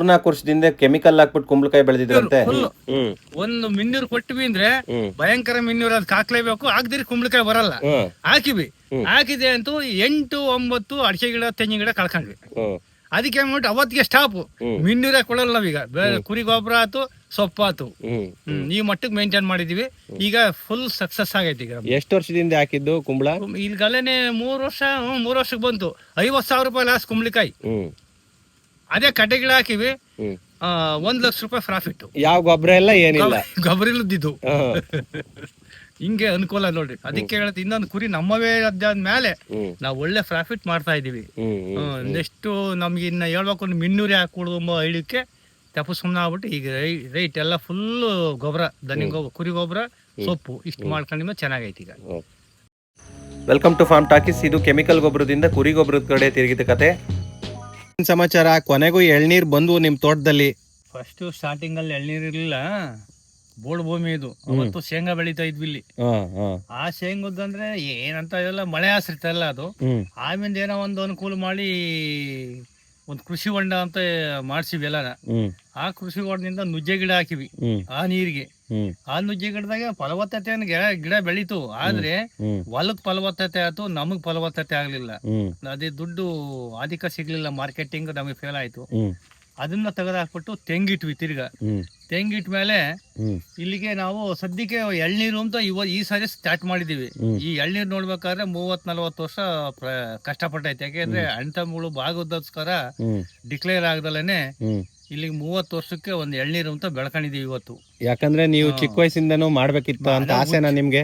ಮೂರ್ನಾಲ್ಕು ವರ್ಷದಿಂದ ಕೆಮಿಕಲ್ ಹಾಕ್ಬಿಟ್ಟು ಕುಂಬಳಕಾಯಿ ಬೆಳೆದಿದ್ರಂತೆ. ಅಂತ ಹ್ಮ್. ಒಂದು ಮಿನ್ನೂರು ಕೊಟ್ಟಿವಿ ಅಂದ್ರೆ ಹ್ಮ್. ಭಯಂಕರ ಮಿನ್ನೂರ್ ಅದ್ ಹಾಕ್ಲೇಬೇಕು. ಹಾಕ್ದಿರಿ ಕುಂಬಳಕಾಯಿ ಬರಲ್ಲ. ಹ್ಮ್. ಹಾಕಿವಿ. ಹಾಕಿದೆ ಅಂತೂ ಎಂಟು ಒಂಬತ್ತು ಅಡಿಕೆ ಗಿಡ ತೆಂಗಿನ ಗಿಡ ಕಳ್ಕೊಂಡ್ವಿ. ಹ್ಮ್. ಅದಕ್ಕೆ ಏನ್ಬಿಟ್ಟು ಅವತ್ತಿಗೆ ಸ್ಟಾಪ್. ಮಿನ್ನೂರೇ ಕೊಡಲ್ಲ ನಾವೀಗ. ಬೇ- ಕುರಿ ಗೊಬ್ಬರ ಆತು ಸೊಪ್ಪು ಆತು. ಹ್ಮ್. ಹ್ಮ್, ಈ ಮಟ್ಟಕ್ಕೆ ಮೇಂಟೈನ್ ಮಾಡಿದೀವಿ. ಈಗ ಫುಲ್ ಸಕ್ಸಸ್ ಆಗೈತಿ ಈಗ ಎಷ್ಟು ವರ್ಷದಿಂದ ಹಾಕಿದ್ದು ಕುಂಬಳ? ಈಗಲೇನೆ ಮೂರ್ ವರ್ಷ ಹ್ಮ್, ಮೂರು ವರ್ಷಕ್ಕೆ ಬಂತು. ಐವತ್ತು ಸಾವಿರ ರೂಪಾಯಿ ಲಾಸ್ ಕುಂಬಳಿಕಾಯಿ. ಹ್ಮ್. ಅದೇ ಕಡ್ಡೆ ಗಿಡ ಹಾಕಿವಿ ಒಂದ್ ಲಕ್ಷ ರೂಪಾಯಿ ಪ್ರಾಫಿಟ್ ಯಾವ ಗೊಬ್ಬರ ಎಲ್ಲ ಏನಿಲ್ಲ. ಗೊಬ್ಬರ ಇಲ್ಲದಿದ್ದು. ಹಿಂಗೆ ಅನುಕೂಲ ನೋಡ್ರಿ. ಅದಕ್ಕೆ ಹೇಳುತ್ತೆ ಇನ್ನೊಂದು ಕುರಿ ನಮ್ಮವೇ ಮೇಲೆ ನಾವು ಒಳ್ಳೆ ಪ್ರಾಫಿಟ್ ಮಾಡ್ತಾ ಇದೀವಿ. ನೆಕ್ಸ್ಟ್ ನಮ್ಗೆ ಇನ್ನ ಹೇಳ್ಬೇಕು ಮಿನ್ನೂರಿ ಹಾಕೊಡುದು ಐಡಕ್ಕೆ ತಪ್ಪು ಸುಮ್ಮನೆ ಆಗ್ಬಿಟ್ಟು ಈಗ ರೈಟ್ ಎಲ್ಲ ಫುಲ್ ಗೊಬ್ಬರ ದನಿ ಗೊಬ್ಬರ ಕುರಿ ಗೊಬ್ಬರ ಸೊಪ್ಪು ಇಷ್ಟು ಮಾಡ್ಕೊಂಡಿದ್ಮೇಲೆ ಚೆನ್ನಾಗೈತಿ ಈಗ. ವೆಲ್ಕಮ್ ಟು ಫಾರ್ಮ್ ಟಾಕಿಸ್ ಇದು ಕೆಮಿಕಲ್ ಗೊಬ್ಬರದಿಂದ ಕುರಿ ಗೊಬ್ಬರದ ಕಡೆ ತಿರುಗಿದ ಕತೆ. ಸಮಾಚಾರ? ಕೊನೆಗೂ ಎಳ್ನೀರ್ ಬಂದು ನಿಮ್ ತೋಟದಲ್ಲಿ. ಫಸ್ಟ್ ಸ್ಟಾರ್ಟಿಂಗ್ ಅಲ್ಲಿ ಎಳ್ನೀರು ಇರಲಿಲ್ಲ. ಬೋಡ್ ಭೂಮಿ ಇದು. ಅವತ್ತು ಶೇಂಗಾ ಬೆಳೀತಾ ಇದ್ವಿ ಇಲ್ಲಿ. ಆ ಶೇಂಗದಂದ್ರೆ ಏನಂತ ಇದೆಲ್ಲ ಮಳೆ ಆಶ್ರಿತ ಅಲ್ಲ ಅದು. ಆಮಿಂದ ಆಮೇಲೆ ಏನೋ ಒಂದು ಅನುಕೂಲ ಮಾಡಿ ಒಂದು ಕೃಷಿ ಹೊಂಡ ಅಂತ ಮಾಡ್ಸಿವಿ ಎಲ್ಲಾರ ಆ ಕೃಷಿ ಹೊಂಡದಿಂದ ನುಜ್ಜೆ ಗಿಡ ಹಾಕಿವಿ. ಆ ನೀರಿಗೆ. ಆ ನುಜ್ಜೆ ಗಿಡದಾಗ ಫಲವತ್ತತೆ ಗಿಡ ಗಿಡ ಬೆಳೀತು. ಆದ್ರೆ ಹೊಲಕ್ ಫಲವತ್ತತೆ ಆಯ್ತು ನಮಗ್ ಫಲವತ್ತತೆ ಆಗ್ಲಿಲ್ಲ. ಅದೇ ದುಡ್ಡು ಅಧಿಕ ಸಿಗ್ಲಿಲ್ಲ ಮಾರ್ಕೆಟಿಂಗ್ ನಮಗೆ ಫೇಲ್ ಆಯ್ತು. ಅದನ್ನ ತೆಗೆದಾಕ್ಬಿಟ್ಟು ತೆಂಗಿಟ್ವಿ ತಿರ್ಗ. ತೆಂಗಿಟ್ ಮೇಲೆ ಇಲ್ಲಿಗೆ ನಾವು ಸದ್ಯಕ್ಕೆ ಎಳ್ನೀರು ಅಂತ ಇವ ಈ ಸಾರಿ ಸ್ಟಾರ್ಟ್ ಮಾಡಿದೀವಿ. ಈ ಎಳ್ನೀರು ನೋಡ್ಬೇಕಾದ್ರೆ ಮೂವತ್ ನಲ್ವತ್ತು ವರ್ಷ ಕಷ್ಟಪಟ್ಟೈತೆ. ಯಾಕೆಂದ್ರೆ ಅಣ್ಣ ತಮ್ಮಗಳು ಭಾಗದೋಸ್ಕರ ಡಿಕ್ಲೇರ್ ಆಗದಲೇನೆ ಹ್ಮ್. ಇಲ್ಲಿಗೆ ಮೂವತ್ತು ವರ್ಷಕ್ಕೆ ಒಂದು ಎಳ್ನೀರು ಅಂತ ಬೆಳ್ಕೊಂಡಿದ್ದೀವಿ ಇವತ್ತು. ಯಾಕಂದ್ರೆ ನೀವು ಚಿಕ್ಕ ವಯಸ್ಸಿಂದನೂ ಮಾಡ್ಬೇಕಿತ್ತು ಅಂತ ಆಸೆನಾ ನಿಮ್ಗೆ?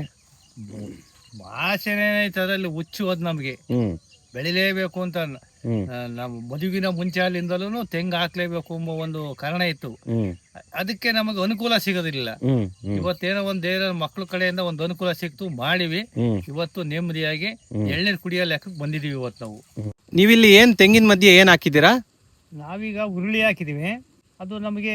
ಭಾಷೆನೇ ಅದರಲ್ಲಿ ಹುಚ್ಚು ಹೋದ್ ನಮ್ಗೆ. ಹ್ಮ್. ಬೆಳಿಲೇಬೇಕು ಅಂತ ಹ್ಮ್. ಆ, ನಮ್ಮ ಮದುವಿನ ಮುಂಚೆ ಅಲ್ಲಿಂದಲೂ ತೆಂಗು ಹಾಕ್ಲೇಬೇಕು ಎಂಬ ಒಂದು ಕಾರಣ ಇತ್ತು. ಹ್ಮ್. ಅದಕ್ಕೆ ನಮಗೆ ಅನುಕೂಲ ಸಿಗೋದಿಲ್ಲ ಹ್ಮ್ ಹ್ಮ್. ಇವತ್ತೇನೋ ಒಂದ್ ಏನೋ ಮಕ್ಳ ಕಡೆಯಿಂದ ಒಂದು ಅನುಕೂಲ ಸಿಕ್ತು ಮಾಡಿವಿ. ಹ್ಮ್. ಇವತ್ತು ನೆಮ್ಮದಿಯಾಗಿ ಎಳ್ನೀರು ಕುಡಿಯೋ ಲೆಕ್ಕಕ್ಕೆ ಬಂದಿದೀವಿ ಇವತ್ತು ನಾವು. ನೀವಿಲ್ಲಿ ಏನ್ ತೆಂಗಿನ ಮಧ್ಯೆ ಏನ್ ಹಾಕಿದ್ದೀರಾ? ನಾವೀಗ ಹುರುಳಿ ಹಾಕಿದೀವಿ. ಅದು ನಮಗೆ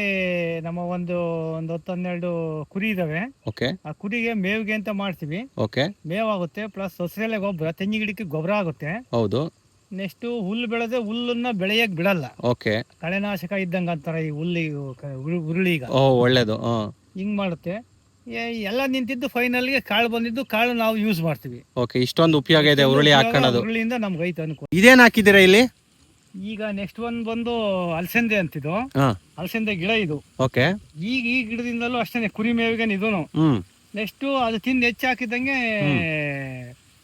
ನಮ್ಮ ಒಂದು ಒಂದು ಹತ್ತು ಹನ್ನೆರಡು ಕುರಿ ಇದಾವೆ. ಓಕೆ. ಆ ಕುರಿಗೆ ಮೇವಿಗೆ ಅಂತ ಮಾಡ್ತೀವಿ. ಓಕೆ. ಮೇವಾಗುತ್ತೆ ಪ್ಲಸ್ ಸೊಸೆಲೆ ಗೊಬ್ಬರ ತೆಂಗಿ ಗಿಡಕ್ಕೆ ಗೊಬ್ಬರ ಆಗುತ್ತೆ. ಹೌದು. ನೆಕ್ಸ್ಟ್ ಹುಲ್ಲು ಬೆಳೆದ್ರೆ ಹುಲ್ಲನ್ನ ಬೆಳೆಯಕ್ ಬಿಡಲ್ಲ. ಓಕೆ. ಕಳೆನಾಶಕ ಇದ್ದಂಗ ಅಂತಾರ ಈ ಹುಲ್ಲು ಹುರುಳಿ ಉರುಳಿ ಈಗ. ಓ ಒಳ್ಳೇದು ಹಿಂಗ್ ಮಾಡುತ್ತೆ. ಎ- ಎಲ್ಲ ನಿಂತಿದ್ದು ಫೈನಲ್ಗೆ ಕಾಳು ಬಂದಿದ್ದು ಕಾಳು ನಾವು ಯೂಸ್ ಮಾಡ್ತೀವಿ. ಓಕೆ ಇಷ್ಟೊಂದು ಉಪಯೋಗ ಇದೆ ಹುರುಳಿ ಹಾಕೊಳ್ಳೋದು ಹುರುಳಿಯಿಂದ ನಮ್ಗೆ ಐತೆ ಅನುಕೂಲ ಇದೇನ್ ಹಾಕಿದಿರ ಇಲ್ಲಿ? ಈಗ ನೆಕ್ಸ್ಟ್ ಒಂದ್ ಬಂದು ಅಲಸಂದೆ ಅಂತಿದ್ದು ಹಾ. ಅಲಸಂದೆ ಗಿಡ ಇದು. ಓಕೆ. ಈಗ ಈ ಗಿಡದಿಂದಲೂ ಅಷ್ಟೇ ಕುರಿ ಮೇವಿಗೆ ಇದೂನು. ಹ್ಮ್. ನೆಕ್ಸ್ಟ್ ಅದು ತಿಂದು ಹೆಚ್ಚು ಹಾಕಿದಂಗೆ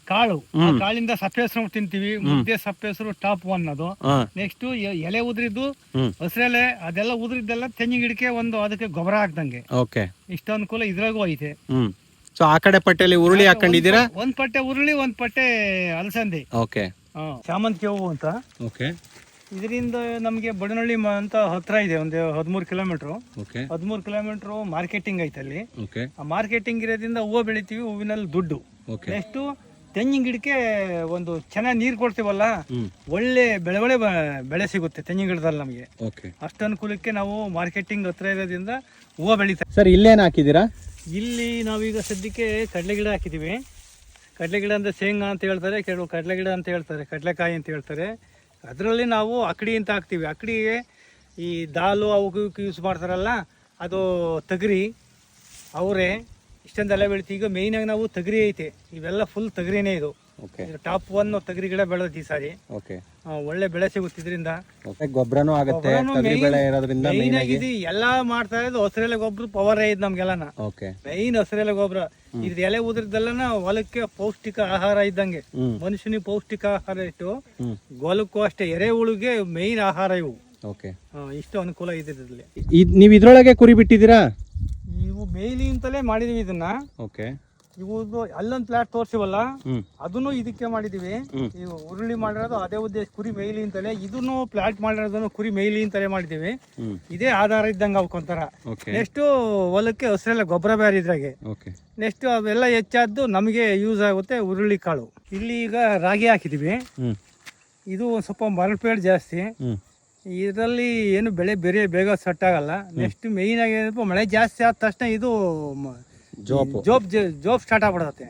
ಕಾಳು. ಆ ಕಾಳಿಂದ ಸಪ್ಪೆ ಹೆಸರು ತಿಂತೀವಿ. ಮುದ್ದೆ ಸಪ್ಪೆ ಹೆಸರು ಟಾಪ್ ಒನ್ ಅದು. ಹಾ. ನೆಕ್ಸ್ಟ್ ಎಲೆ ಉದ್ರಿದ್ದು ಹ್ಮ್. ಹಸಿರೆಲೆ ಅದೆಲ್ಲ ಉದ್ರಿದ್ದೆಲ್ಲ ತೆಂಗಿನ ಗಿಡಕ್ಕೆ ಒಂದು ಅದಕ್ಕೆ ಗೊಬ್ಬರ ಹಾಕ್ದಂಗೆ. ಓಕೆ. ಇಷ್ಟ ಅನುಕೂಲ ಇದ್ರಾಗೂ ಐತೆ. ಹ್ಮ್. ಸೊ ಆ ಕಡೆ ಪಟ್ಟೆಯಲ್ಲಿ ಉರುಳಿ ಹಾಕೊಂಡಿದ್ದೀರಾ? ಒಂದ್ ಪಟ್ಟೆ ಉರುಳಿ ಒಂದ್ ಪಟ್ಟೆ ಅಲಸಂದೆ. ಓಕೆ. ಶಾಮಂತಿಗೆ ಹೂವು ಅಂತ ಓಕೆ. ಇದರಿಂದ ನಮಗೆ ಬಡನಹಳ್ಳಿ ಮ- ಅಂತ ಹತ್ರ ಇದೆ ಒಂದು ಹದಿಮೂರು ಕಿಲೋಮೀಟ್ರು ಓಕೆ ಹದಿಮೂರು ಕಿಲೋಮೀಟ್ರು ಮಾರ್ಕೆಟಿಂಗ್ ಐತೆ ಅಲ್ಲಿ. ಓಕೆ ಆ ಮಾರ್ಕೆಟಿಂಗ್ ಇರೋದ್ರಿಂದ ಹೂವು ಬೆಳಿತೀವಿ ಹೂವಿನಲ್ಲಿ ದುಡ್ಡು. ಓಕೆ ನೆಕ್ಸ್ಟ್ ತೆಂಗಿನ ಗಿಡಕ್ಕೆ ಒಂದು ಚೆನ್ನಾಗಿ ನೀರು ಕೊಡ್ತೀವಲ್ಲ ಹ್ಮ್. ಒಳ್ಳೆ ಬೆಳವಳೆ ಬ- ಬೆಳೆ ಸಿಗುತ್ತೆ ತೆಂಗಿನ ಗಿಡದಲ್ಲಿ ನಮಗೆ. ಓಕೆ ಅಷ್ಟು ಅನುಕೂಲಕ್ಕೆ ನಾವು ಮಾರ್ಕೆಟಿಂಗ್ ಹತ್ರ ಇರೋದ್ರಿಂದ ಹೂವು ಬೆಳೀತಾ ಸರ್ ಇಲ್ಲೇನು ಹಾಕಿದ್ದೀರಾ? ಇಲ್ಲಿ ನಾವೀಗ ಸದ್ಯಕ್ಕೆ ಕಡಲೆ ಗಿಡ ಹಾಕಿದ್ದೀವಿ ಕಡಲೆ ಗಿಡ ಅಂದರೆ ಶೇಂಗಾ ಅಂತ ಹೇಳ್ತಾರೆ ಕೆಲವು ಕಡಲೆ ಗಿಡ ಅಂತ ಹೇಳ್ತಾರೆ ಕಡಲೆಕಾಯಿ ಅಂತ ಹೇಳ್ತಾರೆ. ಅದರಲ್ಲಿ ನಾವು ಅಕಡಿ ಅಂತ ಹಾಕ್ತೀವಿ. ಅಕಡಿಗೆ ಈ ದಾಲು ಅವಕ್ಕೆ ಯೂಸ್ ಮಾಡ್ತಾರಲ್ಲ, ಅದು ತಗರಿ, ಅವರೇ, ಇಷ್ಟೊಂದೆಲ್ಲ ಬೆಳಿತೀವಿ. ಈಗ ಮೇಯ್ನಾಗಿ ನಾವು ತಗರಿ ಐತೆ. ಇವೆಲ್ಲ ಫುಲ್ ತಗರಿನೇ ಇದು. ಓಕೆ ಟಾಪ್ ಒನ್ ತಗರಿ ಗಿಡ ಬೆಳೆದ ಈ ಸಾರಿ. ಓಕೆ ಒಳ್ಳೆ ಬೆಳೆ ಸಿಗುತ್ತಿದ್ರಿಂದ. ಗೊಬ್ಬರನೂ ಆಗುತ್ತೆ ತಗರಿ ಬೆಳೆ ಇರೋದ್ರಿಂದ ಮೇಯ್ನ್ ಮೇನ್ ಆಗಿ ಇದು ಎಲ್ಲ ಮಾಡ್ತಾ ಇರೋದು ಹಸಿರೆಲೆ ಗೊಬ್ಬರ ಪವರ್ ಇದು ನಮ್ಗೆಲ್ಲನ. ಓಕೆ ಮೈನ್ ಹಸಿರೆಲೆ ಗೊಬ್ಬರ ಇದ್ರ ಎಲೆ ಉದ್ರದೆಲ್ಲನ ಹೊಲಕ್ಕೆ ಪೌಷ್ಟಿಕ ಆಹಾರ ಇದ್ದಂಗೆ. ಮನುಷ್ಯನಿಗೆ ಪೌಷ್ಟಿಕ ಆಹಾರ ಇಟ್ಟು ಹೊಲಕ್ಕೂ ಅಷ್ಟೇ ಎರೆಹುಳುಗೆ ಮೈನ್ ಆಹಾರ ಇವು. ಓಕೆ ಇಷ್ಟು ಅನುಕೂಲ ಇದೆ ಇದ್ರಲ್ಲಿ. ನೀವು ಇದ್ರೊಳಗೆ ಕುರಿ ಬಿಟ್ಟಿದ್ದೀರಾ? ನೀವು ಮೇಲಿಂತಲೇ ಅಂತಲೇ ಮಾಡಿದೀವಿ ಇದನ್ನ. ಓಕೆ ಇವು ಅಲ್ಲೊಂದು ಪ್ಲಾಟ್ ತೋರಿಸಿವಲ್ಲ ಅದನ್ನು ಇದಕ್ಕೆ ಮಾಡಿದೀವಿ. ಈಗ ಉರುಳಿ ಮಾಡಿರೋದು ಅದೇ ಉದ್ದೇಶ ಕುರಿ ಮೇಯ್ಲಿ ಅಂತಲೇ ಇದನ್ನು ಪ್ಲಾಟ್ ಮಾಡಿರೋದನ್ನು ಕುರಿ ಮೇಯ್ಲಿ ಅಂತಲೇ ಮಾಡಿದೀವಿ. ಇದೇ ಆಧಾರ ಇದ್ದಂಗೆ ಅವಕ್ಕೊಂಥರ ಓಕೆ ನೆಕ್ಸ್ಟ್ ಹೊಲಕ್ಕೆ ಹಸಿರೆಲ್ಲ ಗೊಬ್ಬರ ಬೇರೆ ಇದ್ರಾಗೆ. ನೆಕ್ಸ್ಟ್ ಅವೆಲ್ಲ ಹೆಚ್ಚಾದ್ದು ನಮಗೆ ಯೂಸ್ ಆಗುತ್ತೆ ಉರುಳಿ ಕಾಳು. ಇಲ್ಲಿ ಈಗ ರಾಗಿ ಹಾಕಿದೀವಿ. ಇದು ಒಂದು ಸ್ವಲ್ಪ ಮರಪೇಡ್ ಜಾಸ್ತಿ. ಇದರಲ್ಲಿ ಏನು ಬೆಳೆ ಬೇರೆ ಬೇಗ ಸೆಟ್ ಆಗಲ್ಲ. ನೆಕ್ಸ್ಟ್ ಮೇಯ್ನ್ ಆಗಿ ಮಳೆ ಜಾಸ್ತಿ ಆದ ತಕ್ಷಣ ಇದು ಜೋಬ್ ಜೋಬ್ ಸ್ಟಾರ್ಟ್ ಆಗ್ಬಿಡತ್ತೆ.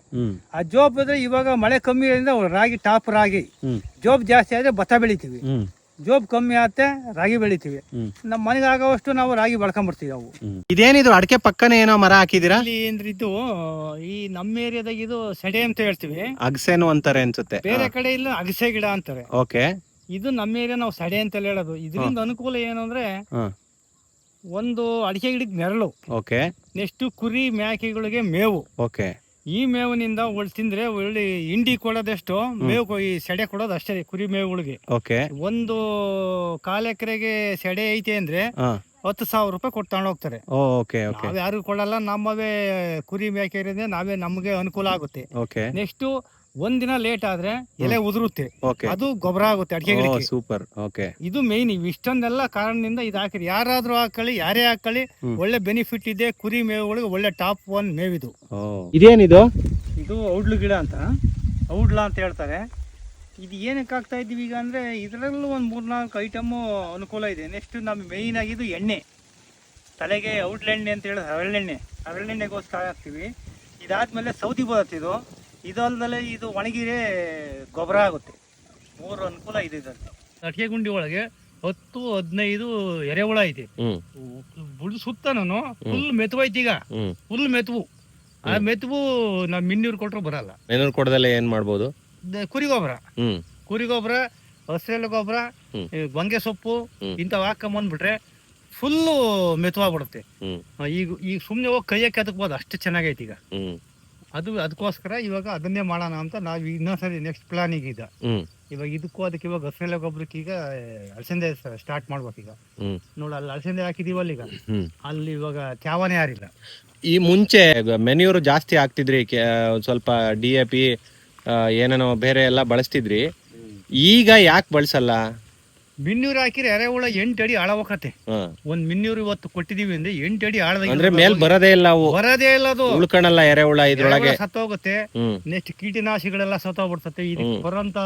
ಆ ಜೋಬ್ ಅಂದ್ರೆ ಇವಾಗ ಮಳೆ ಕಮ್ಮಿ ಇರೋದ್ರಿಂದ ರಾಗಿ ಟಾಪ್ ರಾಗಿ. ಜೋಬ್ ಜಾಸ್ತಿ ಆದ್ರೆ ಭತ್ತ ಬೆಳಿತೀವಿ. ಜೋಬ್ ಕಮ್ಮಿ ಆಗುತ್ತೆ ರಾಗಿ ಬೆಳಿತೀವಿ. ನಮ್ಮ ಮನೆಗೆ ಆಗೋವಷ್ಟು ನಾವು ರಾಗಿ ಬೆಳ್ಕೊಂಬರ್ತೀವಿ ಅವು ಇದೇನಿದು ಅಡಕೆ ಪಕ್ಕನೆ ಏನೋ ಮರ ಹಾಕಿದಿರಾ ಏನ್ರಿದ್ದು ಅಂದ್ರೆ ಇದು ಈ ನಮ್ಮ ಏರಿಯಾದಾಗ ಇದು ಸೆಡೆ ಅಂತ ಹೇಳ್ತೀವಿ. ಅಗಸೆನು ಅಂತಾರೆ ಅನ್ಸುತ್ತೆ. ಬೇರೆ ಕಡೆ ಇಲ್ಲ ಅಗಸೆ ಗಿಡ ಅಂತಾರೆ. ಓಕೆ. ಇದು ನಮ್ಮ ಏರಿಯಾ ನಾವು ಸಡೆ ಅಂತ ಹೇಳೋದು. ಇದರಿಂದ ಅನುಕೂಲ ಏನು ಅಂದ್ರೆ ಒಂದು ಅಡಿಕೆ ಗಿಡ ನೆರಳು ಓಕೆ. ನೆಕ್ಸ್ಟ್ ಕುರಿ ಮೇಕೆಗಳಿಗೆ ಮೇವು. ಓಕೆ. ಈ ಮೇವಿನಿಂದ ಒಳ್ಳೆ ತಿಂದ್ರೆ ಒಳ್ಳೆ ಹಿಂಡಿ ಕೊಡೋದೆಷ್ಟು ಮೇವು ಕೊ- ಈ ಸೆಡೆ ಕೊಡೋದು ಅಷ್ಟೇ ಕುರಿ ಮೇವುಗಳಿಗೆ. ಓಕೆ. ಒಂದು ಕಾಲ್ ಎಕರೆಗೆ ಸೆಡೆ ಐತೆ ಅಂದ್ರೆ ಹಾ. ಹತ್ತು ಸಾವಿರ ರೂಪಾಯಿ ಕೊಟ್ಟು ತಗೊಂಡು ಹೋಗ್ತಾರೆ. Okay okay. ನಾವ್ ಯಾರು ಕೊಡಲ್ಲ ನಮ್ಮವೇ ಕುರಿ ಮೇಕೆ ನಾವೇ ನಮ್ಗೆ ಅನುಕೂಲ ಆಗುತ್ತೆ. ಓಕೆ. ನೆಕ್ಸ್ಟ್ ಒಂದಿನ ಲೇಟ್ ಆದ್ರೆ ಎಲೆ ಉದುರುತ್ತೆ. ಓಕೆ ಅದು ಗೊಬ್ಬರ ಆಗುತ್ತೆ ಅಡಿಕೆ ಗಿಡಕ್ಕೆ. ಸೂಪರ್ ಓಕೆ ಇದು ಮೇನ್ ಇವು ಇಷ್ಟೊಂದೆಲ್ಲ ಕಾರಣದಿಂದ ಇದು ಹಾಕಿರಿ. ಯಾರಾದ್ರೂ ಹಾಕಳಿ ಯಾರೇ ಹಾಕಳಿ ಒಳ್ಳೆ ಬೆನಿಫಿಟ್ ಇದೆ. ಕುರಿ ಮೇವುಗಳಿಗೆ ಒಳ್ಳೆ ಟಾಪ್ ಒನ್ ಮೇವಿದು. ಇದೇನಿದು? ಇದು ಔಡ್ಲು ಗಿಡ ಅಂತ. ಔಡ್ಲ ಅಂತ ಹೇಳ್ತಾರೆ. ಇದು ಏನಕ್ಕೆ ಹಾಕ್ತಾ ಇದೀವಿ ಈಗ ಅಂದರೆ ಇದರಲ್ಲೂ ಒಂದು ಮೂರ್ನಾಲ್ಕು ಐಟಮು ಅನುಕೂಲ ಇದೆ. ನೆಕ್ಸ್ಟ್ ನಮ್ಮ ಮೇಯ್ನ್ ಆಗಿದ್ದು ಎಣ್ಣೆ. ತಲೆಗೆ ಔಡ್ಲೆಣ್ಣೆ ಅಂತ ಹೇಳಿದ್ರೆ ಹರಳೆಣ್ಣೆ. ಹರಳೆಣ್ಣೆಗೋಸ್ಕರ ಹಾಕ್ತೀವಿ. ಇದಾದ್ಮೇಲೆ ಸೌದಿ ಬರುತ್ತೆ ಇದು. ಇದಲ್ದಲೆ ಇದು ಒಣಗಿರೆ ಗೊಬ್ಬರ ಆಗುತ್ತೆ. ಮೂರು ಅನುಕೂಲ ಇದೆ ಇದರಲ್ಲಿ. ಅಡಿಕೆ ಗುಂಡಿ ಒಳಗೆ ಹತ್ತು ಹದಿನೈದು ಎರೆಹುಳ ಐತಿ. ಹ್ಮ್. ಸುತ್ತ ನಾನು ಫುಲ್ ಮೆತುವೈತಿ ಈಗ. ಫುಲ್ ಮೆತುವು. ಆ ಮೆತುವು ನಾವ್ ಮಿನ್ನೂರು ಕೊಟ್ರು ಬರಲ್ಲ. ಮೆನೂರ್ ಕೊಡದಲ್ಲೇ ಏನ್ ಮಾಡ್ಬೋದು? ದ- ಕುರಿ ಗೊಬ್ಬರ. ಹ್ಮ್. ಕುರಿ ಗೊಬ್ಬರ ಹಸಿರೆಲೆ ಗೊಬ್ಬರ ಬಂಗೆ ಗೊಂಗೆ ಸೊಪ್ಪು. ಇಂಥವು ಹಾಕೊಂಬಂದ್ಬಿಟ್ರೆ ಫುಲ್ಲು ಮೆತುವಾಗ್ಬಿಡುತ್ತೆ. ಹ್ಮ್. ಆ, ಈಗ ಈಗ ಸುಮ್ಮನೆ ಹೋಗಿ ಕೈಯಕ್ಕೆ ಅದಕ್ಬೋದು ಅಷ್ಟು ಚೆನ್ನಾಗೈತಿ ಈಗ. ಹ್ಮ್. ಅದು ಅದಕ್ಕೋಸ್ಕರ ಇವಾಗ ಅದನ್ನೇ ಮಾಡೋಣ ಅಂತ ನಾವು ಇನ್ನೊಂದ್ಸರಿ ನೆಕ್ಸ್ಟ್ ಪ್ಲಾನಿಗೆ ಈಗ ಹ್ಮ್. ಇವಾಗ ಇದಕ್ಕೂ ಅದಕ್ಕೆ ಇವಾಗ ಹಸಿರೆಲೆ ಗೊಬ್ಬರಕ್ಕೆ ಈಗ ಅಲಸಂದೆ ಸ್ಟಾರ್ಟ್ ಮಾಡ್ಬೇಕು ಈಗ. ಹ್ಮ್. ನೋಡಿ ಅಲ್ಲಿ ಅಲಸಂದೆ ಹಾಕಿದೀವಲ್ಲ ಈಗ. ಹ್ಮ್. ಅಲ್ಲಿ ಇವಾಗ ತ್ಯಾವನೇ ಯಾರಿಲ್ಲ. ಈ ಮುಂಚೆ ಮೆನ್ಯೂರ್ ಜಾಸ್ತಿ ಆಗ್ತಿದ್ರಿ ಕೆ- ಸ್ವಲ್ಪ ಡಿ ಎ ಪಿ ಏನೇನೋ ಬೇರೆ ಎಲ್ಲ ಬಳಸ್ತಿದ್ರಿ. ಈಗ ಯಾಕೆ ಬಳಸಲ್ಲ? ಮಿನ್ನೂರು ಹಾಕಿದ್ರೆ ಎರೆಹುಳ ಎಂಟು ಅಡಿ ಆಳ ಹೋಗತ್ತೆ ಹ. ಒಂದ್ ಮಿನ್ನೂರು ಇವತ್ತು ಕೊಟ್ಟಿದೀವಿ ಅಂದ್ರೆ ಎಂಟು ಅಡಿ ಆಳದಾಗ ಅಂದ್ರೆ ಮೇಲ್ ಬರೋದೇ ಇಲ್ಲ ಅವು. ಬರೋದೇ ಇಲ್ಲ ಅದು. ಉಳ್ಕಣಲ್ಲ ಎರೆಹುಳ ಇದ್ರೊಳಗೆ. ಎರೆಹುಳ ಸತ್ತೋಗುತ್ತೆ. ಹ್ಮ್. ನೆಕ್ಸ್ಟ್ ಕೀಟನಾಶಿಗಳೆಲ್ಲ ಸತ್ತೋಗ್ಬಿಡ್ತತೆ. ಇದಕ್ಕೆ. ಬರೋಂತ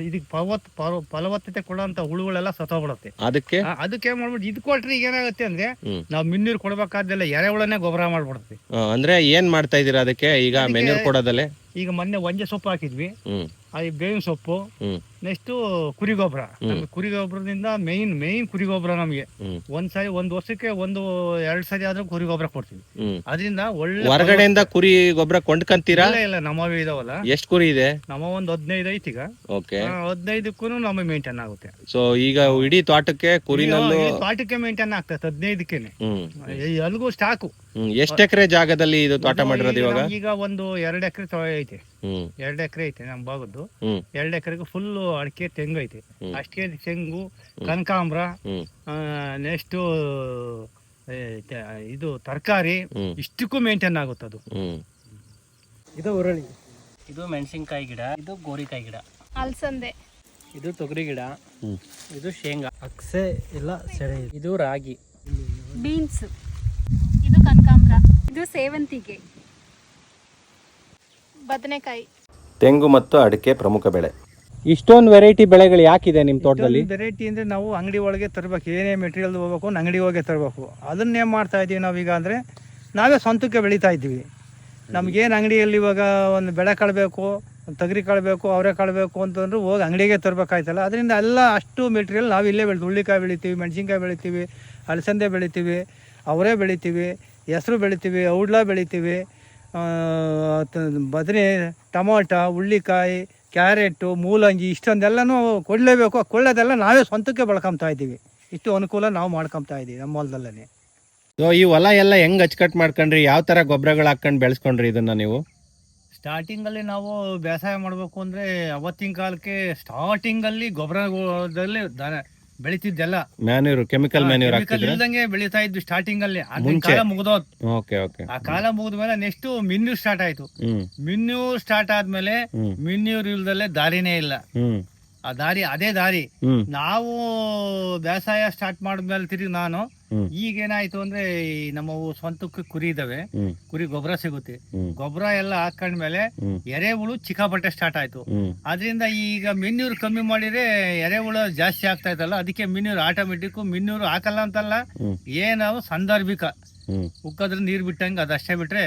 ಇದಕ್ಕೆ ಫಲವತ್ ಫಲ- ಫಲವತ್ತತೆ ಕೊಡೋಂತ ಹುಳುಗಳೆಲ್ಲ ಸತ್ತೋಗ್ಬಿಡುತ್ತೆ. ಅದಕ್ಕೆ? ಆ, ಅದಕ್ಕೆ ಏನ್ ಮಾಡ್ಬಿಟ್ಟು ಇದು ಕೊಟ್ರೆ ಈಗ ಏನಾಗುತ್ತೆ ಅಂದ್ರೆ ಹ್ಮ್. ನಾವು ಮಿನ್ನೂರು ಕೊಡ್ಬೇಕಾದ್ದೆಲ್ಲ ಎರೆಹುಳನೇ ಗೊಬ್ಬರ ಮಾಡ್ಬಿಡ್ತೀವಿ ಆ, ಅಂದ್ರೆ ಏನ್ ಮಾಡ್ತಾ ಇದೀರಾ ಅದಕ್ಕೆ? ಈಗ ಮಿನ್ನೂರ್ ಮೆನ್ಯೂರ್ ಕೊಡೋದಲ್ಲೇ? ಈಗ ಮೊನ್ನೆ ಒಂಜೆ ಸೊಪ್ಪು ಹಾಕಿದ್ವಿ. ಹ್ಮ್. ಅದು ಬೇವಿನ ಸೊಪ್ಪು. ಹ್ಮ್. ನೆಕ್ಸ್ಟ್ ಕುರಿ ಗೊಬ್ಬರ ಕುರಿ ಗೊಬ್ಬರದಿಂದ ಮೇನ್ ಮೇನ್ ಕುರಿ ಗೊಬ್ಬರ ನಮಗೆ ಒಂದ್ ಸಾರಿ ಒಂದ್ ವರ್ಷಕ್ಕೆ ಒಂದು ಎರಡ್ ಸಾರಿ ಆದ್ರೂ ಕುರಿ ಗೊಬ್ಬರ ಕೊಡ್ತೀವಿ ಅದರಿಂದ ಒಳ್ಳೆ ಹೊರಗಡೆಯಿಂದ ಕುರಿ ಗೊಬ್ಬರ ಕೊಂಡ್ಕಂತೀರಾ? ಇಲ್ಲ ಇಲ್ಲ ನಮ್ಮವೇ ಇದಾವಲ್ಲ. ಎಷ್ಟ್ ಕುರಿ ಇದೆ? ನಮ್ಮ ಒಂದ್ ಹದಿನೈದು ಐತಿ ಈಗ. ಓಕೆ. ಹದಿನೈದಕ್ಕೂ ನಮಗೆ ಮೇಂಟೈನ್ ಆಗುತ್ತೆ. ಸೊ ಈಗ ಇಡೀ ತೋಟಕ್ಕೆ ಕುರಿನಲ್ಲೂ ಈ ತೋಟಕ್ಕೆ ಮೇಂಟೈನ್ ಆಗ್ತದೆ ಹದಿನೈದಕ್ಕೇನೆ. ಎಲ್ಗೂ ಸ್ಟಾಕು. ಎಷ್ಟ್ ಎಕರೆ ಜಾಗದಲ್ಲಿ ಇದು ತೋಟ ಮಾಡಿರೋದು ಇವಾಗ? ಈಗ ಒಂದು ಎರಡು ಎಕರೆ ಐತೆ. ಎರಡು ಎಕರೆ ಐತೆ ನಮ್ ಭಾಗದ್ದು ಎರಡ್ ಎರಡು ಎಕರೆಗೆ ಫುಲ್ ಅಡಿಕೆ ತೆಂಗು ಐತೆ. ಅಷ್ಟೇ ತೆಂಗು ಕನಕಾಂಬ್ರ ನೆಕ್ಸ್ಟ್ ಇದು ತರಕಾರಿ ಇಷ್ಟಕ್ಕೂ ಮೇಂಟೈನ್ ಆಗುತ್ತೆ ಅದು. ಇದು ಉರುಳಿ ಇದು ಮೆಣಸಿನಕಾಯಿ ಗಿಡ ಇದು ಗೋರಿಕಾಯಿ ಗಿಡ. ಅಲಸಂದೆ. ಇದು ತೊಗರಿ ಗಿಡ ಇದು ಶೇಂಗಾ. ಅಕ್ಸೆ ಇಲ್ಲ ಸೆಳೆ ಇದು ರಾಗಿ. ಬೀನ್ಸ್. ಇದು ಕನಕಾಂಬ್ರ. ಇದು ಸೇವಂತಿಗೆ. ಬದನೆಕಾಯಿ. ತೆಂಗು ಮತ್ತು ಅಡಿಕೆ ಪ್ರಮುಖ ಬೆಳೆ. ಇಷ್ಟೊಂದು ವೆರೈಟಿ ಬೆಳೆಗಳು ಯಾಕಿದೆ ನಿಮ್ಮ ತೋಟದಲ್ಲಿ? ವೆರೈಟಿ ಅಂದ್ರೆ ನಾವು ಅಂಗಡಿ ಒಳಗೆ ತರಬೇಕು ಏನೇ ಮೆಟೀರಿಯಲ್ ಹೋಗ್ಬೇಕು ಅಂಗಡಿ ಹೋಗಿ ತರಬೇಕು. ಅದನ್ನೇ ಮಾಡ್ತಾ ಇದೀವಿ ನಾವೀಗ ಅಂದ್ರೆ ನಾವೇ ಸ್ವಂತಕ್ಕೆ ಬೆಳೀತಾ ಇದ್ದೀವಿ. ನಮ್ಗೇನು ಅಂಗಡಿಯಲ್ಲಿ ಇವಾಗ ಒಂದು ಬೆಳೆ ಕಳಬೇಕು ಒಂದು ತೊಗರಿ ಕಳಬೇಕು ಅವರೇ ಕಳಬೇಕು ಅಂತಂದ್ರೆ ಹೋಗಿ ಅಂಗಡಿಗೆ ತರಬೇಕಾಯ್ತಲ್ಲ. ಅದರಿಂದ ಎಲ್ಲ ಅಷ್ಟು ಮೆಟೀರಿಯಲ್ ನಾವು ಇಲ್ಲೇ ಬೆಳಿತೀವಿ ಹುಳ್ಳಿಕಾಯಿ ಬೆಳಿತೀವಿ ಮೆಣಸಿನ್ಕಾಯಿ ಬೆಳಿತೀವಿ ಅಲಸಂದೆ ಬೆಳಿತೀವಿ ಅವರೇ ಬೆಳಿತೀವಿ ಹೆಸರು ಬೆಳಿತೀವಿ ಔಡ್ಲ ಬೆಳಿತೀವಿ ಬದನೆ ಟೊಮೊಟ ಹುಳ್ಳಿಕಾಯಿ ಕ್ಯಾರೆಟು ಮೂಲಂಗಿ ಇಷ್ಟೊಂದೆಲ್ಲನೂ ಕೊಡಲೇಬೇಕು. ಕೊಳ್ಳೋದೆಲ್ಲ ನಾವೇ ಸ್ವಂತಕ್ಕೆ ಬೆಳ್ಕೊಂತಾ ಇದ್ದೀವಿ. ಇಷ್ಟು ಅನುಕೂಲ ನಾವು ಮಾಡ್ಕೊಂತಾ ಇದ್ದೀವಿ ನಮ್ಮ ಹೊಲದಲ್ಲೇ ಸೊ ಈ ಹೊಲ ಎಲ್ಲ ಹೆಂಗೆ ಅಚ್ಚುಕಟ್ಟು ಮಾಡ್ಕೊಂಡ್ರಿ? ಯಾವ ಥರ ಗೊಬ್ಬರಗಳು ಹಾಕ್ಕೊಂಡು ಬೆಳೆಸ್ಕೊಂಡ್ರಿ ಇದನ್ನು ನೀವು? ಸ್ಟಾರ್ಟಿಂಗಲ್ಲಿ ನಾವು ಬೇಸಾಯ ಮಾಡಬೇಕು ಅಂದರೆ ಅವತ್ತಿನ ಕಾಲಕ್ಕೆ ಸ್ಟಾರ್ಟಿಂಗಲ್ಲಿ ಗೊಬ್ಬರದಲ್ಲಿ ದನ ಬೆಳಿತಿದ್ದೆಲ್ಲ. ಮ್ಯಾನ್ಯೂರ್ ಕೆಮಿಕಲ್ ಮ್ಯಾನ್ಯೂರ್ ಕೆಮಿಕಲ್ ಹಾಕ್ತಿದ್ರ? ಇಲ್ದಂಗೆ ಬೆಳೀತಾ ಇದ್ವಿ ಸ್ಟಾರ್ಟಿಂಗ್ ಅಲ್ಲಿ. ಮುಂಚೆ? ಕಾಲ ಮುಗ್ದೋದ್ ಓಕೆ ಓಕೆ ಆ ಕಾಲ ಮುಗಿದ ಮೇಲೆ ನೆಕ್ಸ್ಟ್ ಮಿನ್ಯೂರ್ ಸ್ಟಾರ್ಟ್ ಆಯ್ತು. ಹ್ಮ್. ಮಿನ್ಯೂರ್ ಸ್ಟಾರ್ಟ್ ಆದ್ಮೇಲೆ ಹ್ಮ್. ಮಿನ್ಯೂರ್ ಇಲ್ದಲ್ಲೇ ದಾರಿನೇ ಇಲ್ಲ. ಹ್ಮ್. ಆ ದಾರಿ ಅದೇ ದಾರಿ. ನಾವು ಬೇಸಾಯ ಸ್ಟಾರ್ಟ್ ಮಾಡಿದ್ಮೇಲೆ ತಿರುಗಿ ನಾನು ಈಗ ಏನಾಯ್ತು ಅಂದ್ರೆ ಈ ನಮ್ಮವು ಸ್ವಂತಕ್ಕೆ ಕುರಿ ಇದಾವೆ. ಕುರಿ ಗೊಬ್ಬರ ಸಿಗುತ್ತೆ. ಗೊಬ್ಬರ ಎಲ್ಲ ಹಾಕೊಂಡ್ಮೇಲೆ ಎರೆಹುಳು ಚಿಕ್ಕಾಪಟ್ಟೆ ಸ್ಟಾರ್ಟ್ ಆಯ್ತು. ಅದರಿಂದ ಈಗ ಮಿನ್ಯೂರ್ ಕಮ್ಮಿ ಮಾಡಿದ್ರೆ ಎರೆಹುಳು ಜಾಸ್ತಿ ಆಗ್ತಾ ಇತ್ತಲ್ಲ ಅದಕ್ಕೆ ಮಿನ್ಯೂರ್ ಆಟೋಮೆಟಿಕ್ ಮಿನ್ಯೂರ್ ಹಾಕಲ್ಲ ಅಂತಲ್ಲ ಏನಾವು ಸಂದರ್ಭಿಕ. ಉಕ್ಕದ್ರೆ ನೀರ್ ಬಿಟ್ಟಂಗ ಅದಷ್ಟೇ ಬಿಟ್ರೆ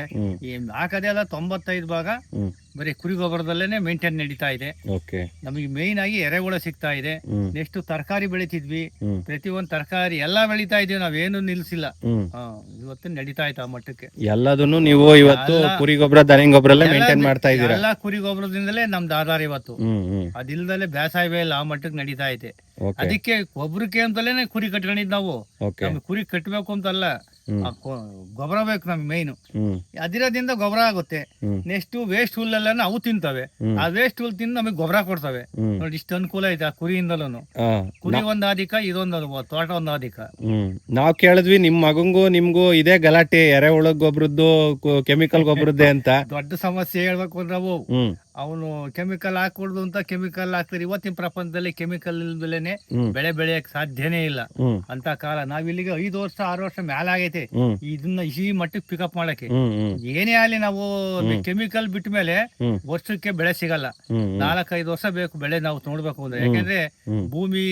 ಹಾಕದೆ ಅಲ್ಲ ತೊಂಬತ್ತೈದು ಭಾಗ. ಬರೀ ಕುರಿ ಗೊಬ್ಬರದಲ್ಲೇ ಮೇಂಟೈನ್ ನಡೀತಾ ಇದೆ. ಓಕೆ ನಮಗೆ ಮೇನ್ ಆಗಿ ಎರೆಹುಳ ಸಿಗ್ತಾ ಇದೆ. ನೆಕ್ಸ್ಟ್ ತರಕಾರಿ ಬೆಳಿತಿದ್ವಿ. ಪ್ರತಿ ಒಂದ್ ತರಕಾರಿ ಎಲ್ಲಾ ಬೆಳಿತಾ ಇದೀವಿ ನಾವೇನು ನಿಲ್ಸಿಲ್ಲ. ಹಾ, ಇವತ್ತು ನಡೀತಾ ಆಯ್ತು ಆ ಮಟ್ಟಕ್ಕೆ. ಎಲ್ಲದನ್ನು ನೀವು ಇವತ್ತು ಕುರಿ ಗೊಬ್ಬರ ದನ ಗೊಬ್ಬರ ಎಲ್ಲ ಮೇಂಟೈನ್ ಮಾಡ್ತಾ ಇದ್ದೀರಾ ಎಲ್ಲಾ ಕುರಿ ಗೊಬ್ಬರದಿಂದಲೇ ನಮ್ದು ಆಧಾರ ಇವತ್ತು. ಅದಿಲ್ದಲೆ ಬೇಸಾಯವೇ ಇಲ್ಲ ಆ ಮಟ್ಟಕ್ಕೆ ನಡೀತಾ ಇದೆ ಅದಕ್ಕೆ ಗೊಬ್ಬರಕ್ಕೆ ಅಂತಲೇ ಕುರಿ ಕಟ್ಕೊಂಡಿದ್ ನಾವು. ಕುರಿ ಕಟ್ಟಬೇಕು ಅಂತಲ್ಲ. ಗೊಬ್ಬರ ಬೇಕು ನಮ್ಗೆ ಮೇಯ್ನು ಹ್ಮ್. ಅದಿರೋದ್ರಿಂದ ಗೊಬ್ಬರ ಆಗುತ್ತೆ. ನೆಕ್ಸ್ಟ್ ವೇಸ್ಟ್ ಹುಲ್ ಎಲ್ಲ ಅವು ತಿಂತವೆ. ಆ ವೇಸ್ಟ್ ಹುಲ್ ತಿಂದು ನಮಗೆ ಗೊಬ್ಬರ ಕೊಡ್ತವೆ. ನೋಡಿ ಇಷ್ಟು ಅನುಕೂಲ ಐತೆ ಆ ಕುರಿಯಿಂದಲೂ ಕುರಿ ಒಂದ್ ಆದಿಕ ಇದೊಂದು ತೋಟ ಒಂದ್ ಆದಿಕ. ನಾವ್ ಕೇಳಿದ್ವಿ ನಿಮ್ ಮಗಂಗೂ ನಿಮ್ಗೂ ಇದೇ ಗಲಾಟೆ ಎರೆಹುಳ ಗೊಬ್ಬರದ್ದು ಕೆಮಿಕಲ್ ಗೊಬ್ಬರದ್ದೇ ಅಂತ. ದೊಡ್ಡ ಸಮಸ್ಯೆ ಹೇಳ್ಬೇಕು ಅಂದ್ರೆ ಹ್ಮ್. ಅವನು ಕೆಮಿಕಲ್ ಹಾಕೊಡ್ದು ಅಂತ ಕೆಮಿಕಲ್ ಹಾಕ್ತಾರೆ. ಇವತ್ತಿನ ಪ್ರಪಂಚದಲ್ಲಿ ಕೆಮಿಕಲ್ ಇಲ್ದಲೇನೆ ಬೆಳೆ ಬೆಳೆಯಕ್ ಸಾಧ್ಯನೇ ಇಲ್ಲ. ಅಂತ ಕಾಲ. ನಾವ್ ಇಲ್ಲಿಗೆ ಐದು ವರ್ಷ ಆರು ವರ್ಷ ಮ್ಯಾಲ ಆಗೈತೆ. ಇದನ್ನ ಈ ಮಟ್ಟಕ್ಕೆ ಪಿಕಪ್ ಮಾಡಕ್ಕೆ. ಏನೇ ಆಗ್ಲಿ ನಾವು ಕೆಮಿಕಲ್ ಬಿಟ್ಟ ಮೇಲೆ ವರ್ಷಕ್ಕೆ ಬೆಳೆ ಸಿಗಲ್ಲ. ನಾಲ್ಕೈದು ವರ್ಷ ಬೇಕು ಬೆಳೆ ನಾವು ನೋಡ್ಬೇಕು ಅಂದ್ರೆ. ಯಾಕಂದ್ರೆ ಭೂಮಿ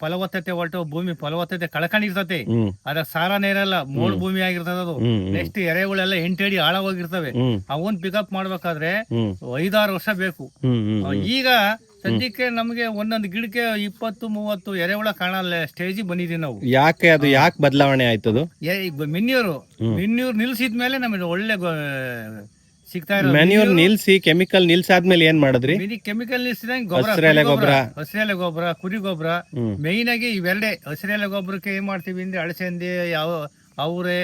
ಫಲವತ್ತತೆ ಹೊರಟು ಭೂಮಿ ಫಲವತ್ತತೆ ಕಳ್ಕೊಂಡಿರ್ತತೆ ಅದ್ರ ಸಾರನೇ ಇರಲ್ಲ. ಮೋಡ್ ಭೂಮಿ ಆಗಿರ್ತದ ಅದು. ನೆಕ್ಸ್ಟ್ ಎರೆಗಳೆಲ್ಲ ಎಂಟಡಿ ಆಳವಾಗಿರ್ತವೆ. ಹ್ಮ್. ಅವನ್ ಪಿಕಪ್ ಮಾಡ್ಬೇಕಾದ್ರೆ ಹ್ಮ್. ಐದಾರು ವರ್ಷ ಬೇಕು. ಈಗ ಸದ್ಯಕ್ಕೆ ನಮಗೆ ಒಂದೊಂದು ಗಿಡಕ್ಕೆ ಇಪ್ಪತ್ತು ಮೂವತ್ತು ಎರೆಹುಳ ಕಾಣಲ್ಲ ಸ್ಟೇಜ್ ಬಂದಿದೀವಿ ನಾವು. ಯಾಕೆ ಅದು ಯಾಕೆ ಬದಲಾವಣೆ ಆಯ್ತದು ಮಿನ್ಯೂರು. ಮಿನ್ಯೂರ್ ನಿಲ್ಸಿದ ಮೇಲೆ ನಮಗೆ ಒಳ್ಳೆ ಸಿಗ್ತಾ ಇರೋ ಮೆನ್ಯೂರ್ ನಿಲ್ಸಿ ಕೆಮಿಕಲ್ ನಿಲ್ಸಾದ್ಮೇಲೆ ಏನ್ ಮಾಡಿದ್ರಿ? ಕೆಮಿಕಲ್ ನಿಲ್ಸಿದಂಗೆ ಗೊಬ್ಬರ ಹಸ್ರೆಲೆ ಹಸಿರೆಲೆ ಗೊಬ್ಬರ ಕುರಿ ಗೊಬ್ಬರ. ಮೇನ್ ಮೇಯ್ನ್ ಆಗಿ ಇವೆರಡೇ. ಹಸಿರೆಲೆ ಗೊಬ್ಬರಕ್ಕೆ ಏನ್ ಮಾಡ್ತೀವಿ ಅಂದ್ರೆ ಅಳಸೆಂದಿ ಯಾವ ಅವರೆ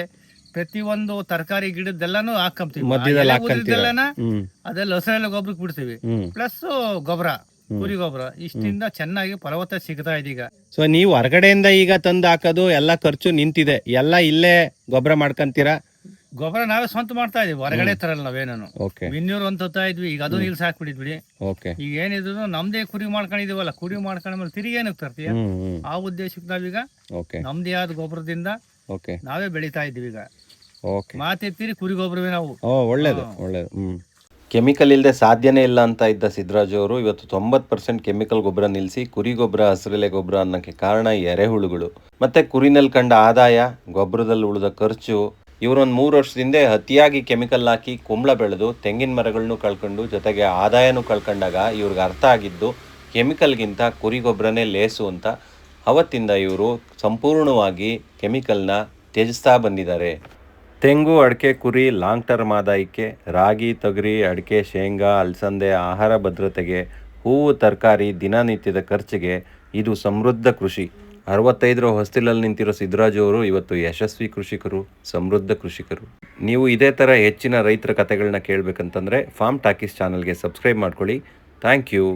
ಪ್ರತಿಯೊಂದು ತರಕಾರಿ ಗಿಡದ್ದೆಲ್ಲಾನು ಹಾಕೊಂತೀವಿ ಮಧ್ಯದಲ್ಲಿ ಹಾಕ್ಕಂತೀರ? ಹಾಕಂತೀವಿ ಹ್ಮ್. ಅದೆಲ್ಲ ಹಸಿರೆಲೆ ಗೊಬ್ಬರಕ್ಕೆ ಬಿಡ್ತೀವಿ. ಹ್ಮ್. ಪ್ಲಸ್ ಗೊಬ್ಬರ ಕುರಿ ಗೊಬ್ಬರ ಇಷ್ಟಿಂದ ಚೆನ್ನಾಗಿ ಫಲವತ್ತ ಸಿಗ್ತಾ ಇದೆ ಈಗ. ಸೊ ನೀವು ಹೊರಗಡೆಯಿಂದ ಈಗ ತಂದು ಹಾಕೋದು ಎಲ್ಲ ಖರ್ಚು ನಿಂತಿದೆ. ಎಲ್ಲ ಇಲ್ಲೇ ಗೊಬ್ಬರ ಮಾಡ್ಕೊಂತೀರಾ? ಗೊಬ್ಬರ ನಾವೇ ಸ್ವಂತ ಮಾಡ್ತಾ ಇದೀವಿ. ಹೊರಗಡೆ ತರಲ್ಲ ನಾವೇನು. ಓಕೆ. ಮಿನ್ನೂರು ಅಂತ ಹೋಗ್ತಾ ಇದ್ವಿ. ಈಗ ಅದು ನಿಲ್ಸಿ ಹಾಕ್ಬಿಟ್ಟಿದ್ವಿ ಓಕೆ. ಈಗ ಏನಿದ್ರು ನಮ್ದೇ ಕುರಿ ಮಾಡ್ಕೊಂಡಿದೀವಲ್ಲ ಕುರಿ ಮಾಡ್ಕೊಂಡ್ಮೇಲೆ ತಿರುಗಿ ಏನಕ್ಕೆ ತರ್ತೀಯ? ಹ್ಮ್ ಹ್ಮ್. ಆ ಉದ್ದೇಶಕ್ಕೆ ನಾವೀಗ ಓಕೆ. ನಮ್ದೇ ಆದ ಗೊಬ್ಬರದಿಂದ ಓಕೆ. ನಾವೇ ಬೆಳಿತಾ ಇದ್ದೀವಿ ಈಗ. ಓಕೆ ಮಾತೆತ್ತಿರಿ ಕುರಿ ಗೊಬ್ಬರವೇ ನಾವು. ಓ ಒಳ್ಳೇದು ಒಳ್ಳೇದು ಹ್ಮ್. ಕೆಮಿಕಲ್ ಇಲ್ಲದೆ ಸಾಧ್ಯನೇ ಇಲ್ಲ ಅಂತ ಇದ್ದ ಸಿದ್ದರಾಜು ಅವರು ಇವತ್ತು ತೊಂಬತ್ತು ಪರ್ಸೆಂಟ್ ಕೆಮಿಕಲ್ ಗೊಬ್ಬರ ನಿಲ್ಲಿಸಿ ಕುರಿ ಗೊಬ್ಬರ ಹಸಿರೆಲೆ ಗೊಬ್ಬರ ಅನ್ನೋಕ್ಕೆ ಕಾರಣ ಈ ಎರೆಹುಳುಗಳು. ಮತ್ತೆ ಕುರಿನಲ್ಲಿ ಕಂಡ ಆದಾಯ ಗೊಬ್ಬರದಲ್ಲಿ ಉಳಿದ ಖರ್ಚು ಇವರೊಂದು ಮೂರು ವರ್ಷದಿಂದ ಅತಿಯಾಗಿ ಕೆಮಿಕಲ್ ಹಾಕಿ ಕುಂಬಳ ಬೆಳೆದು ತೆಂಗಿನ ಮರಗಳನ್ನು ಕಳ್ಕೊಂಡು ಜೊತೆಗೆ ಆದಾಯನೂ ಕಳ್ಕೊಂಡಾಗ ಇವ್ರಿಗೆ ಅರ್ಥ ಆಗಿದ್ದು ಕೆಮಿಕಲ್ಗಿಂತ ಕುರಿ ಗೊಬ್ಬರನೇ ಲೇಸು ಅಂತ ಅವತ್ತಿಂದ ಇವರು ಸಂಪೂರ್ಣವಾಗಿ ಕೆಮಿಕಲ್ನ ತ್ಯಜಿಸ್ತಾ ಬಂದಿದ್ದಾರೆ. ತೆಂಗು, ಅಡಿಕೆ, ಕುರಿ, ಲಾಂಗ್ ಟರ್ಮ್ ಆದಾಯಕ್ಕೆ ರಾಗಿ, ತೊಗರಿ, ಅಡಿಕೆ, ಶೇಂಗಾ, ಅಲಸಂದೆ, ಆಹಾರ ಭದ್ರತೆಗೆ, ಹೂವು, ತರಕಾರಿ, ದಿನನಿತ್ಯದ ಖರ್ಚಿಗೆ ಇದು ಸಮೃದ್ಧ ಕೃಷಿ. ಅರವತ್ತೈದರ ಹೊಸ್ತಿಲಲ್ಲಿ ನಿಂತಿರೋ ಸಿದ್ದರಾಜು ಅವರು ಇವತ್ತು ಯಶಸ್ವಿ ಕೃಷಿಕರು, ಸಮೃದ್ಧ ಕೃಷಿಕರು. ನೀವು ಇದೇ ಥರ ಹೆಚ್ಚಿನ ರೈತರ ಕಥೆಗಳನ್ನ ಕೇಳಬೇಕಂತಂದರೆ, ಫಾರ್ಮ್ ಟಾಕೀಸ್ ಚಾನಲ್ಗೆ ಸಬ್ಸ್ಕ್ರೈಬ್ ಮಾಡ್ಕೊಳ್ಳಿ. Thank you.